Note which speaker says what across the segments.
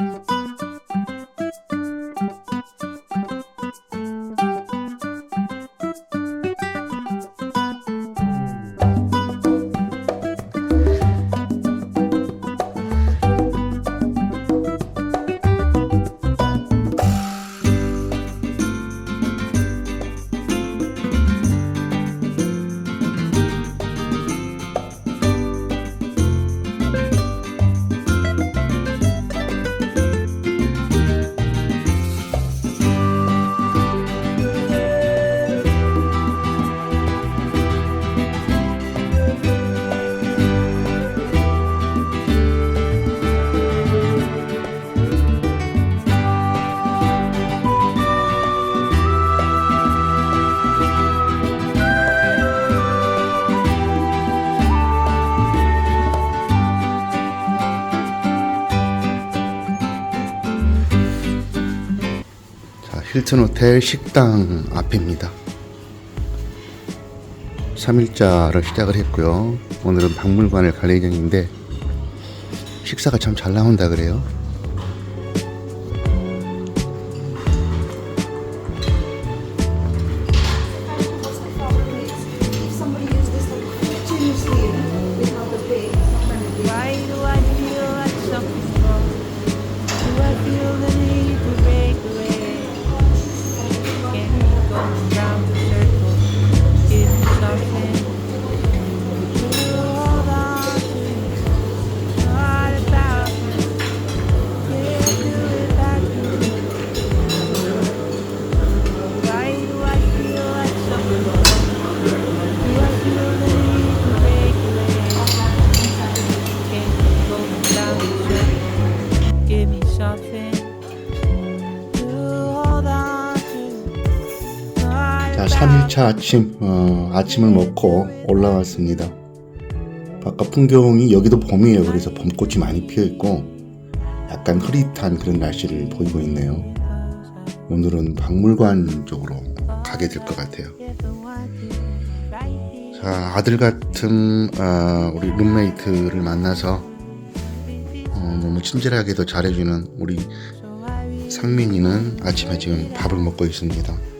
Speaker 1: 자, 힐튼 호텔 식당 앞입니다. 3일자를 시작을 했고요. 오늘은 박물관을 갈 예정인데 식사가 참 잘 나온다 그래요. 2차 아침, 어, 아침을 먹고 올라왔습니다. 바깥 풍경이 여기도 봄이에요. 그래서 봄꽃이 많이 피어있고 약간 흐릿한 그런 날씨를 보이고 있네요. 오늘은 박물관 쪽으로 가게 될 것 같아요. 자, 아들 같은 어, 우리 룸메이트를 만나서 어, 너무 친절하게도 잘해주는 우리 상민이는 아침에 지금 밥을 먹고 있습니다.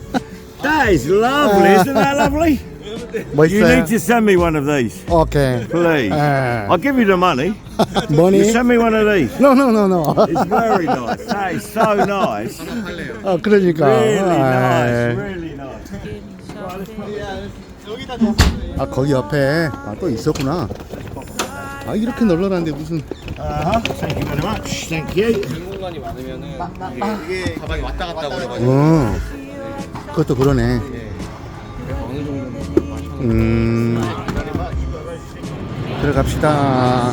Speaker 2: That is lovely. Isn't that lovely? You
Speaker 1: 멋있어요.
Speaker 2: need to send me one of these,
Speaker 1: 오케이.
Speaker 2: please.
Speaker 1: 아.
Speaker 2: I'll give you the money. You
Speaker 1: 머니?
Speaker 2: send me one of these.
Speaker 1: No, no, no, no.
Speaker 2: It's very nice. That is so nice.
Speaker 1: 어, 그러니까.
Speaker 2: Really
Speaker 1: 아,
Speaker 2: nice. Really nice.
Speaker 1: 아, 거기 옆에 아, 또 있었구나. 아, 이렇게 널널한데 무슨.
Speaker 2: Uh-huh. Thank you very much. Thank you.
Speaker 3: 공간이 많으면은 이게 가방이 왔다 갔다 그래가지고
Speaker 1: 어. 그것도 그러네. 음. 들어갑시다.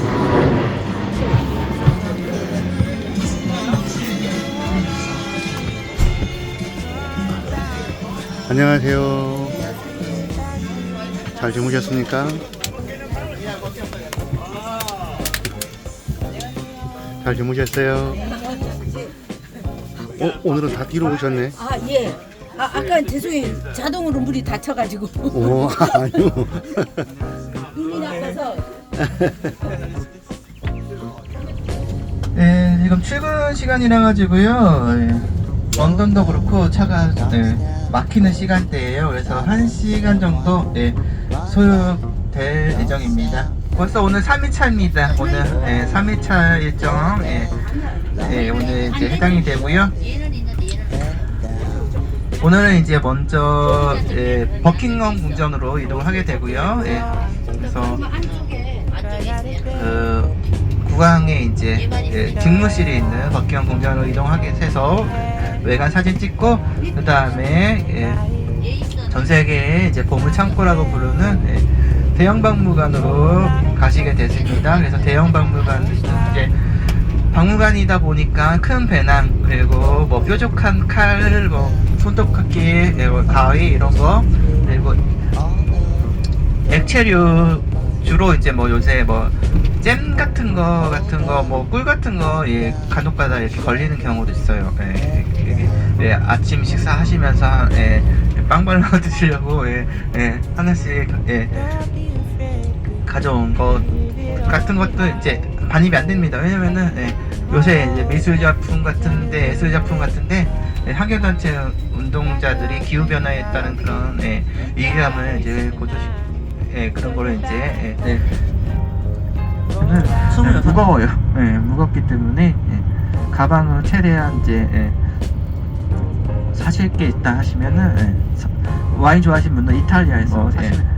Speaker 1: 안녕하세요. 잘 주무셨습니까? 잘 주무셨어요? 어, 오늘은 다 뒤로 오셨네.
Speaker 4: 아 예. 아 아까 죄송해요. 자동으로 물이 닫혀가지고
Speaker 1: 오, 아니요.
Speaker 4: 이미 나가서
Speaker 5: 네, 지금 출근 시간이라 가지고요. 예, 원전도 그렇고 차가 예, 막히는 시간대예요. 그래서 한 시간 정도 예, 소요될 예정입니다. 벌써 오늘 3일차입니다. 오늘 예, 3일차 일정 예, 예, 오늘 이제 해당이 되고요. 오늘은 이제 먼저 예, 버킹엄 궁전으로 이동을 하게 되고요. 예, 그래서 그 국왕의 이제 예, 직무실에 있는 버킹엄 궁전으로 이동하게 해서 외관 사진 찍고 그 다음에 예, 전 세계의 이제 보물 창고라고 부르는 예, 대형 박물관으로 가시게 됐습니다. 그래서 대형 박물관 이제 박물관이다 보니까 큰 배낭 그리고 뭐 뾰족한 칼, 뭐 손톱깎이, 가위 이런 거 그리고 액체류 주로 이제 뭐 요새 뭐 잼 같은 거 같은 거 뭐 꿀 같은 거 예, 간혹가다 이렇게 걸리는 경우도 있어요. 예, 예, 아침 식사 하시면서 예, 빵 발라 드시려고 예, 예, 하나씩 예, 가져온 것 같은 것도 이제 반입이 안 됩니다. 왜냐면은 예, 요새 이제 미술 작품 같은데 예술 작품 같은데 예, 환경단체 운동자들이 기후 변화에 따른 그런 예, 위기감을 이제 고조시 예, 그런 거를 이제 예, 네. 저는 예, 무거워요. 예, 무겁기 때문에 예, 가방을 최대한 이제 예, 사실 게 있다 하시면은 예, 사- 와인 좋아하시는 분은 이탈리아에서 사시면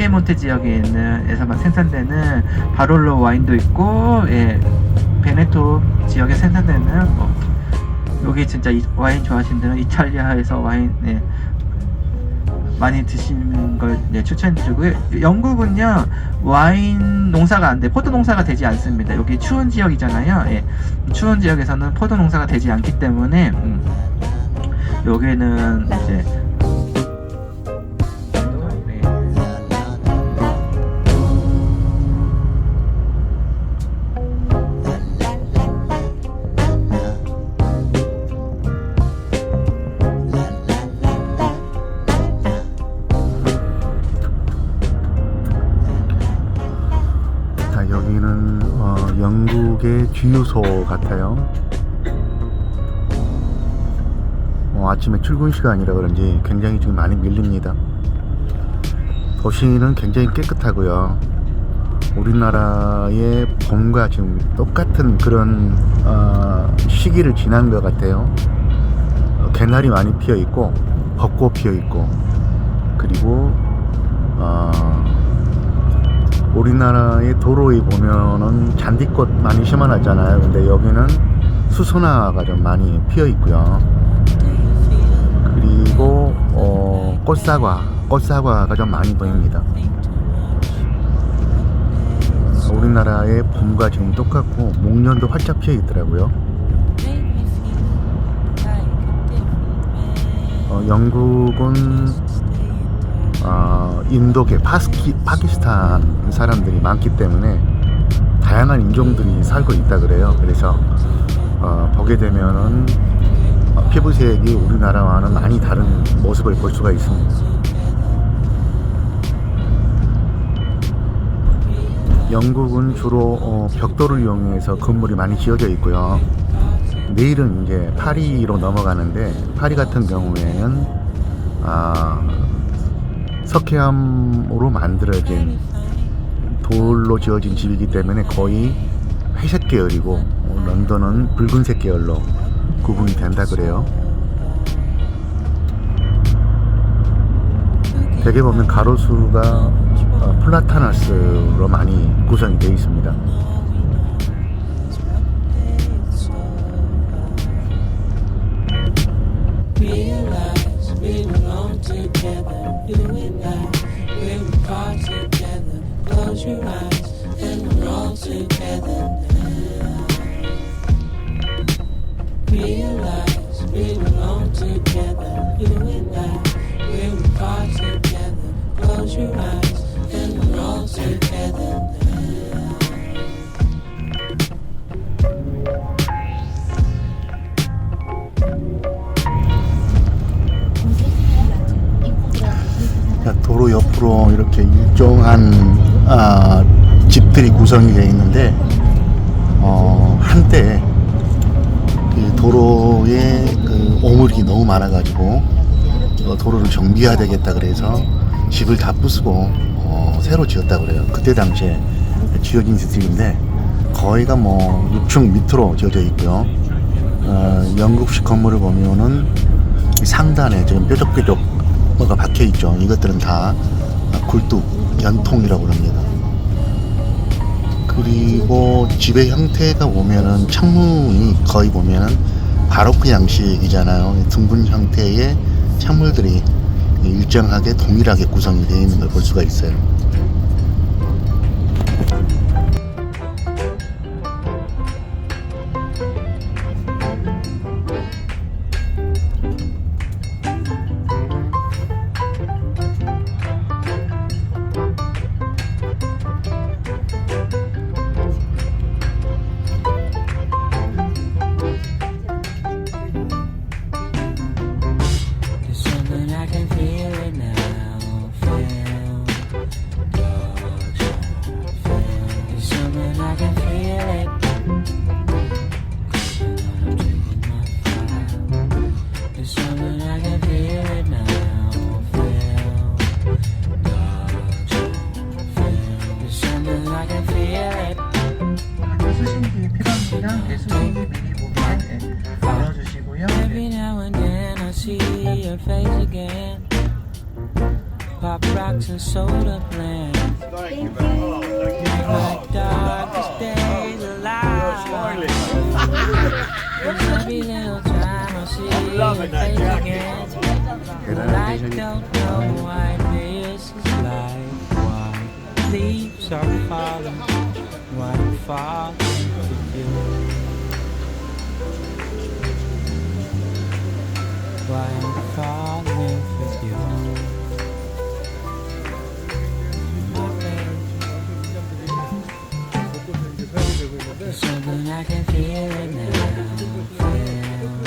Speaker 5: 피에몬테 지역에 있는 에서만 생산되는 바롤로 와인도 있고 예, 베네토 지역에 생산되는 뭐 여기 진짜 이- 와인 좋아하시는 분들은 이탈리아에서 와인 예, 많이 드시는 걸 예, 추천드리고요. 영국은요 와인 농사가 안 돼, 포도 농사가 되지 않습니다. 여기 추운 지역이잖아요. 예, 추운 지역에서는 포도 농사가 되지 않기 때문에 음, 여기는 이제
Speaker 1: 주유소 같아요. 어, 아침에 출근 시간이라 그런지 굉장히 지금 많이 밀립니다. 도시는 굉장히 깨끗하고요. 우리나라의 봄과 지금 똑같은 그런 어, 시기를 지난 것 같아요. 어, 개나리 많이 피어 있고 벚꽃 피어 있고 그리고 어, 우리나라의 도로에 보면은 잔디꽃 많이 심어놨잖아요. 근데 여기는 수소나가 좀 많이 피어 있고요. 그리고 어, 꽃사과, 꽃사과가 좀 많이 보입니다. 우리나라의 봄과 지금 똑같고 목련도 활짝 피어 있더라고요. 어, 영국은 어, 인도계 파스키, 파키스탄 사람들이 많기 때문에 다양한 인종들이 살고 있다 그래요. 그래서 어, 보게 되면은 어, 피부색이 우리나라와는 많이 다른 모습을 볼 수가 있습니다. 영국은 주로 어, 벽돌을 이용해서 건물이 많이 지어져 있고요. 내일은 이제 파리로 넘어가는데 파리 같은 경우에는 아, 석회암으로 만들어진 돌로 지어진 집이기 때문에 거의 회색 계열이고 어, 런던은 붉은색 계열로 구분이 된다 그래요. 대개 보면 가로수가 어, 플라타너스로 많이 구성이 되어 있습니다. 이렇게 일정한 아, 집들이 구성이 되어 있는데 어, 한때 이 도로에 그 오물이 너무 많아가지고 어, 도로를 정비해야 되겠다 그래서 집을 다 부수고 어, 어, 새로 지었다고 그래요. 그때 당시에 지어진 시설인데 거의가 뭐 6층 밑으로 지어져 있고요. 어, 영국식 건물을 보면은 이 상단에 지금 뾰족뾰족 뭐가 박혀 있죠. 이것들은 다 굴뚝, 연통이라고 합니다. 그리고 집의 형태가 보면은 창문이 거의 보면은 바로크 양식이잖아요. 둥근 형태의 창문들이 일정하게 동일하게 구성이 되어 있는 걸 볼 수가 있어요.
Speaker 6: I can feel it now. Know why this is. Why leaves are falling. Why I'm falling for you. Why I'm falling for you. Something I can feel it now. Feel,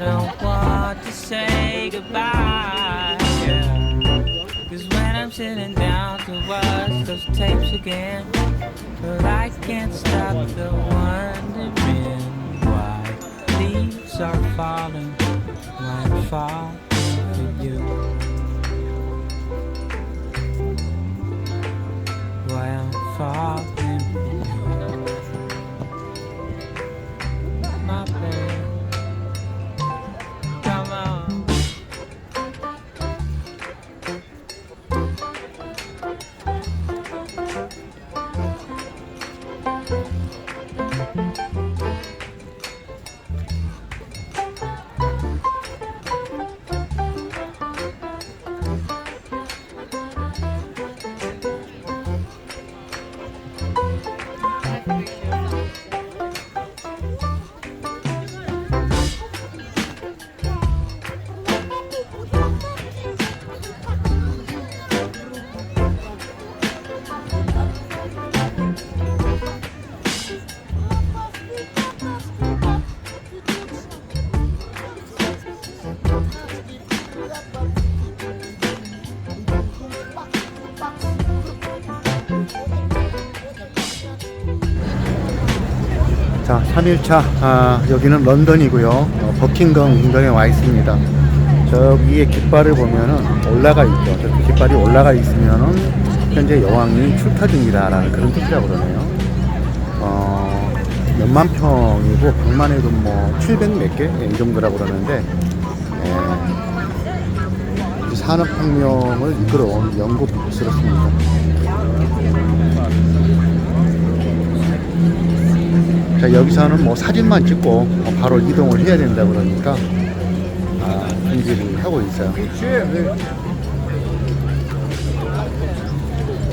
Speaker 6: Don't want to say goodbye. Yeah. Cause when I'm sitting down to watch those tapes again, but I can't stop the wondering why leaves are falling, why falling for you. Why I'm falling
Speaker 1: 자, 3일차 아, 여기는 런던이고요. 어, 버킹엄 궁전에 와 있습니다. 저 위에 깃발을 보면은 올라가 있죠. 저 깃발이 올라가 있으면은 현재 여왕이 출타 중이다라는 그런 뜻이라고 그러네요. 어, 몇만 평이고 방만 해도 뭐 700 몇 개 이 정도라고 그러는데 예, 이 산업혁명을 이끌어온 영국 스럽습니다. 자, 여기서는 뭐 사진만 찍고 어, 바로 이동을 해야 된다 그러니까 아, 준비를 하고 있어요.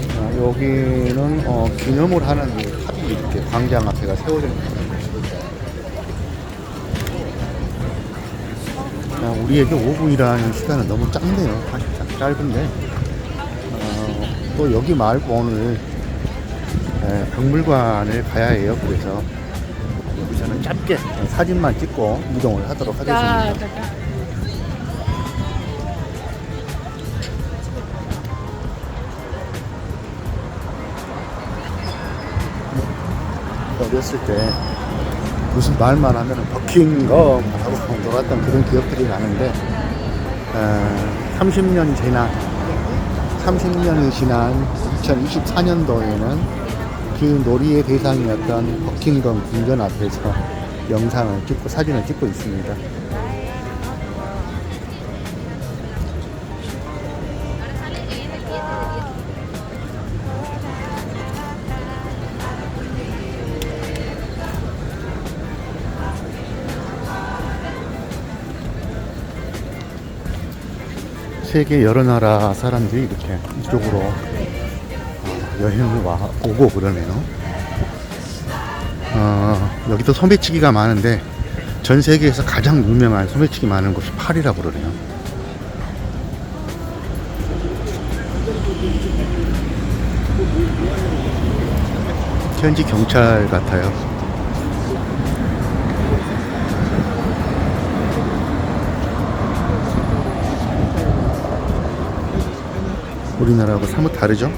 Speaker 1: 자, 여기는 어, 기념을 하는 이 탑이 이렇게 광장 앞에가 세워져 있는. 자, 우리에게 5분이라는 시간은 너무 짧네요, 사실상. 짧은데 어, 또 여기 말고 오늘 에, 박물관을 가야 해요. 그래서 여기서는 짧게 사진만 찍고 이동을 하도록 하겠습니다. 어렸을 때 무슨 말만 하면 버킹검 하고 놀았던 그런 기억들이 나는데 어, 30년이 지난 30년이 지난 2024년도에는 그 놀이의 대상이었던 버킹검 궁전 앞에서 영상을 찍고 사진을 찍고 있습니다. 세계 여러 나라 사람들이 이렇게 이쪽으로 어, 여행을 와 오고 그러네요. 어, 여기도 소매치기가 많은데 전 세계에서 가장 유명한 소매치기 많은 곳이 파리라고 그러네요. 현지 경찰 같아요. 우리나라하고 사뭇 다르죠?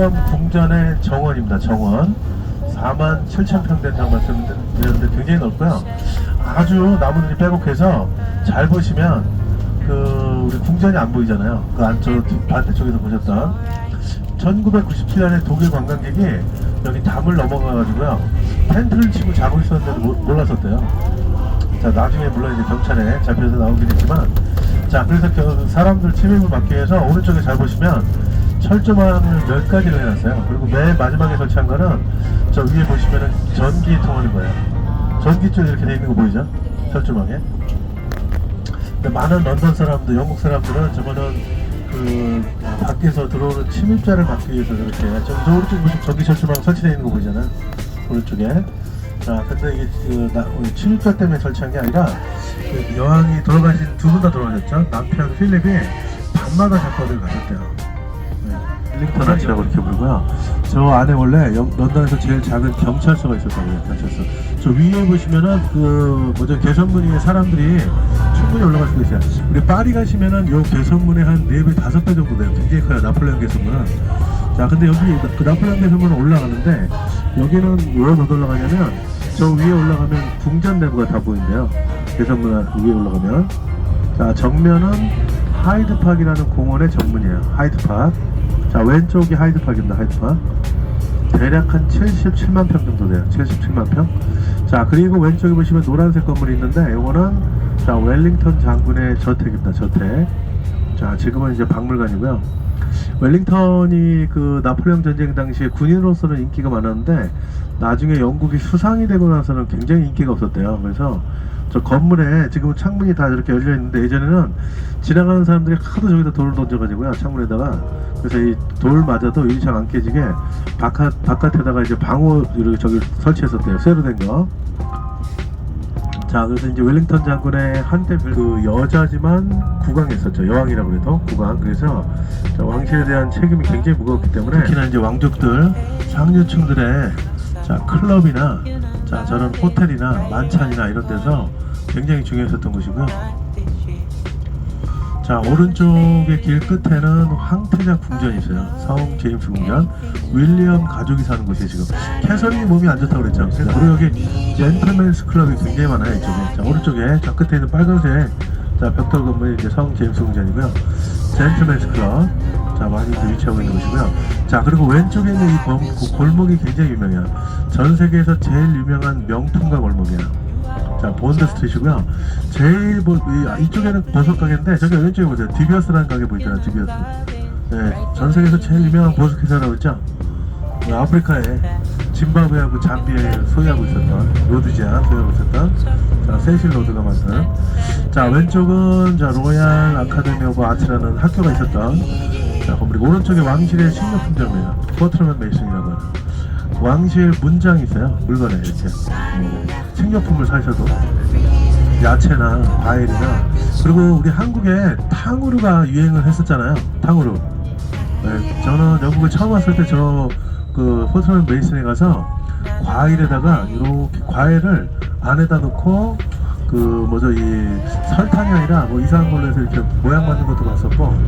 Speaker 7: 버킹엄 궁전의 정원입니다. 정원 4만 7천 평 된다고 말씀드렸는데 굉장히 넓고요. 아주 나무들이 빼곡해서 잘 보시면 그 우리 궁전이 안 보이잖아요. 그 안쪽 뒤- 반대쪽에서 보셨던 1997년에 독일 관광객이 여기 담을 넘어가가지고요 텐트를 치고 자고 있었는데도 모- 몰랐었대요. 자 나중에 물론 이제 경찰에 잡혀서 나오긴 했지만 자 그래서 그 사람들 침입을 막기 위해서 오른쪽에 잘 보시면 철조망을 몇 가지를 해놨어요. 그리고 맨 마지막에 설치한 거는 저 위에 보시면은 전기 통하는 거예요. 전기 줄 이렇게 돼 있는 거 보이죠? 철조망에. 많은 런던 사람들 영국 사람들은 저거는 그 밖에서 들어오는 침입자를 막기 위해서 저렇게 저기 저 오른쪽 보시면 전기 철조망 설치되어 있는 거 보이잖아요. 오른쪽에. 자, 근데 이게 그 나, 어, 침입자 때문에 설치한 게 아니라 그 여왕이 돌아가신 두 분 다 돌아가셨죠. 남편 필립이 밤마다 사건을 가셨대요. 네. 링턴 아치라고 이렇게 부르고요. 저 안에 원래 영- 런던에서 제일 작은 경찰서가 있었다고요. 경찰서. 저 위에 보시면은 그 뭐죠 개선문에 사람들이 충분히 올라갈 수가 있어요. 우리 파리 가시면은 요 개선문에 한 4배, 5배 정도 돼요. 굉장히 커요. 나폴레옹 개선문은. 자, 근데 여기 나- 그 나폴레옹 개선문은 올라가는데 여기는 왜 못 올라가냐면 저 위에 올라가면 궁전 내부가 다 보인대요. 개선문 위에 올라가면. 자, 정면은 하이드파크라는 공원의 정문이에요. 하이드파크. 자, 왼쪽이 하이드파크입니다. 하이드파크. 대략 한 77만 평 정도 돼요. 77만 평. 자, 그리고 왼쪽에 보시면 노란색 건물이 있는데, 요거는, 자, 웰링턴 장군의 저택입니다. 저택. 자, 지금은 이제 박물관이고요. 웰링턴이 그 나폴레옹 전쟁 당시에 군인으로서는 인기가 많았는데, 나중에 영국이 수상이 되고 나서는 굉장히 인기가 없었대요. 그래서 저 건물에 지금 창문이 다 이렇게 열려 있는데 예전에는 지나가는 사람들이 하도 저기다 돌을 던져가지고요 창문에다가 그래서 이 돌 맞아도 일이 잘안 깨지게 바깥 바깥에다가 이제 방어 이렇게 저기 설치했었대요 쇠로 된 거. 자, 그래서 이제 웰링턴 장군의 한때 그 여자지만 국왕이었었죠. 여왕이라고 해도 국왕. 그래서 자, 왕실에 대한 책임이 굉장히 무거웠기 때문에 특히나 이제 왕족들 상류층들의 자 클럽이나 자 저런 호텔이나 만찬이나 이런 데서 굉장히 중요했었던 것이고요. 자 오른쪽의 길 끝에는 황태자 궁전이 있어요. 성 제임스 궁전. 윌리엄 가족이 사는 곳이에요 지금. 캐서린이 몸이 안 좋다고 그랬죠. 그리고 여기 젠틀맨스 클럽이 굉장히 많아요 이쪽에. 자 오른쪽에 저 끝에 있는 빨간색 자 벽돌 건물이 이제 성 제임스 궁전이고요. 젠틀맨스 클럽. 자 많이 위치하고 있는 곳이고요. 자 그리고 왼쪽에 있는 이 골목이 굉장히 유명해요. 전 세계에서 제일 유명한 명품가 골목이에요. 자 본드 스트리트고요. 제일 뭐 이, 아, 이쪽에는 보석 가게인데 저기 왼쪽에 보세요. 디비어스라는 가게 보이잖아요. 디비어스. 네, 전 세계에서 제일 유명한 보석 회사라고 했죠. 그 아프리카에 짐바브웨하고 잠비에 소유하고 있었던 로드지아 소유하고 있었던 자 세실 로드가 만든 자 왼쪽은 자 로얄 아카데미 오브 아트라는 학교가 있었던 자 건물이고 오른쪽에 왕실의 식료품점이에요. 포트러맨 메이슨이라고 하는 왕실 문장이 있어요. 물건에 이렇게 뭐 식료품을 사셔도 야채나 과일이나 그리고 우리 한국에 탕후루가 유행을 했었잖아요. 탕후루. 네, 저는 영국에 처음 왔을 때 저그 포트맨 메이슨에 가서 과일에다가 이렇게 과일을 안에다 넣고 그 뭐죠 이 설탕이 아니라 뭐 이상한 걸로 해서 이렇게 모양 만든 것도 봤었고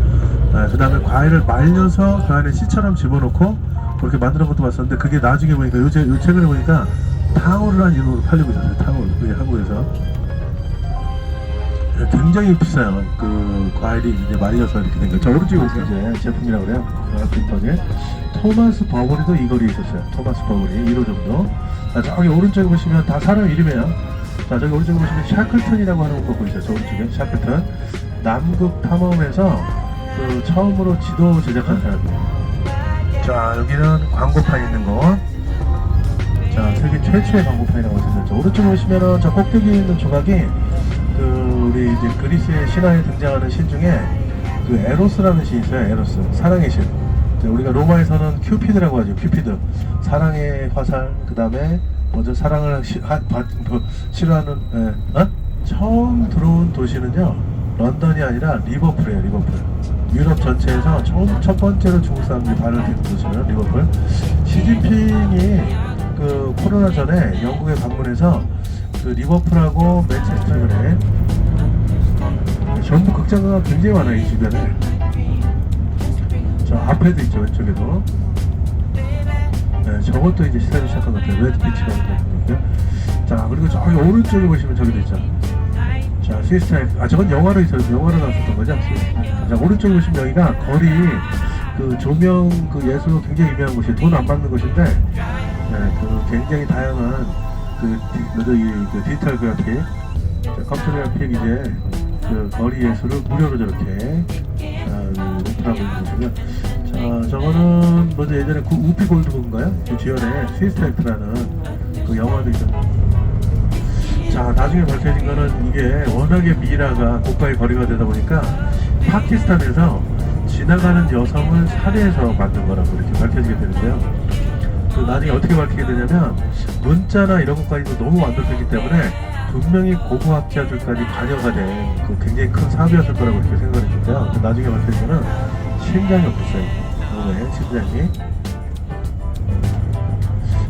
Speaker 7: 네, 그 다음에 과일을 말려서 그 안에 씨처럼 집어넣고 그렇게 만드는 것도 봤었는데 그게 나중에 보니까 요새 요 최근에 보니까 탕후루라는 이름으로 팔리고 있었어요 탕후루 그게 한국에서 굉장히 비싸요. 그 과일이 이제 말려서 이렇게 된 거. 저 오른쪽에 이제 제품이라고 그래요. 그 앞에 있더니 토마스 버버리도 이 거리에 있었어요. 토마스 버버리 1호 정도. 자, 저기 오른쪽에 보시면 다 사람 이름이에요. 자, 저기 오른쪽에 보시면 샤클턴이라고 하는 거 보이죠? 저 오른쪽에 샤클턴. 남극 탐험에서 그 처음으로 지도 제작한 사람이에요. 자, 여기는 광고판 있는 거. 자, 세계 최초의 광고판이라고 했었죠. 저 오른쪽에 보시면은 저 꼭대기에 있는 조각이 그 우리 이제 그리스의 신화에 등장하는 신 중에 그 에로스라는 신이 있어요. 에로스 사랑의 신. 우리가 로마에서는 큐피드라고 하죠. 큐피드 사랑의 화살. 그 다음에 먼저 사랑을 시, 하, 받, 그, 싫어하는 에, 어? 처음 들어온 도시는요 런던이 아니라 리버풀이에요. 리버풀. 유럽 전체에서 처음 첫 번째로 중국 사람들이 발을 딛는 도시는 리버풀. 시진핑이 그 코로나 전에 영국에 방문해서 그 리버풀하고 맨체스터에 전부 극장가가 굉장히 많아요 이 주변에. 저 앞에도 있죠 왼쪽에도. 네, 저것도 이제 시사를 시작한 것 같아요 레드 피치가 있는 자 그리고 저기 오른쪽에 보시면 저기도 있죠. 자 시스타일 아 저건 영화로 있어요. 영화로 나왔었던 거죠? 시스타일. 자 오른쪽에 보시면 여기가 거리 그 조명 그 예술로 굉장히 유명한 곳이에요 돈안 받는 곳인데 네, 그 굉장히 다양한 그 디, 뭐죠 이그 디지털 그래픽, 자, 컴퓨터 그래픽 이제 그 거리 예술을 무료로 저렇게 아, 오픈하고 있는 곳이고요. 자, 저거는 뭐죠 예전에 그 우피 골드인가요? 그 주연의 스위스타이프라는 그 영화도 있었는데. 자, 나중에 밝혀진 거는 이게 워낙에 미라가 고가의 거리가 되다 보니까 파키스탄에서 지나가는 여성을 살해해서 만든 거라고 이렇게 밝혀지게 되는데요. 그 나중에 어떻게 밝히게 되냐면 문자나 이런 것까지도 너무 완벽했기 때문에 분명히 고고학자들까지 관여가 된 그 굉장히 큰 사업이었을 거라고 이렇게 생각을 했는데요. 그 나중에 거는 심장이 없었어요. 몸에 심장이.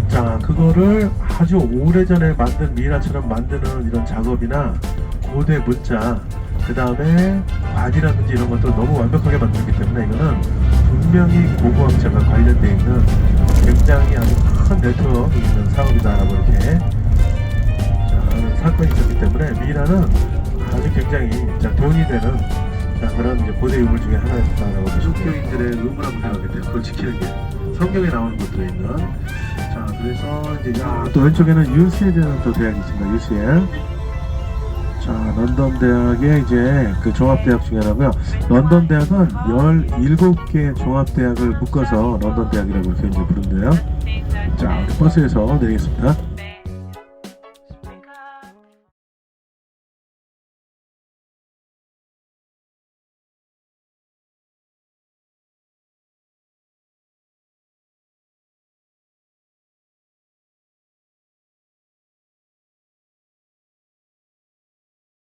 Speaker 7: 자, 그거를 아주 오래전에 만든 미라처럼 만드는 이런 작업이나 고대 문자, 그 다음에 관이라든지 이런 것도 너무 완벽하게 만들기 때문에 이거는 분명히 고고학자가 관련되어 있는 굉장히 아주 큰 네트워크 있는 사업이다라고 이렇게 자, 하는 사건이 있었기 때문에 미라는 아주 굉장히 자, 돈이 되는 자, 그런 이제 고대 유물 중에 하나였다라고 기독교인들의 의무라고 돼요. 그걸 지키는 게 성경에 나오는 것들에 있는 자 그래서 이제 야, 또 왼쪽에는 UCL이라는 또 대학이 있습니다. UCL 자 런던 대학의 이제 그 종합대학 중에 하나고요. 런던 대학은 17개 종합대학을 묶어서 런던 대학이라고 이렇게 이제 부른대요. 자 우리 버스에서 내리겠습니다.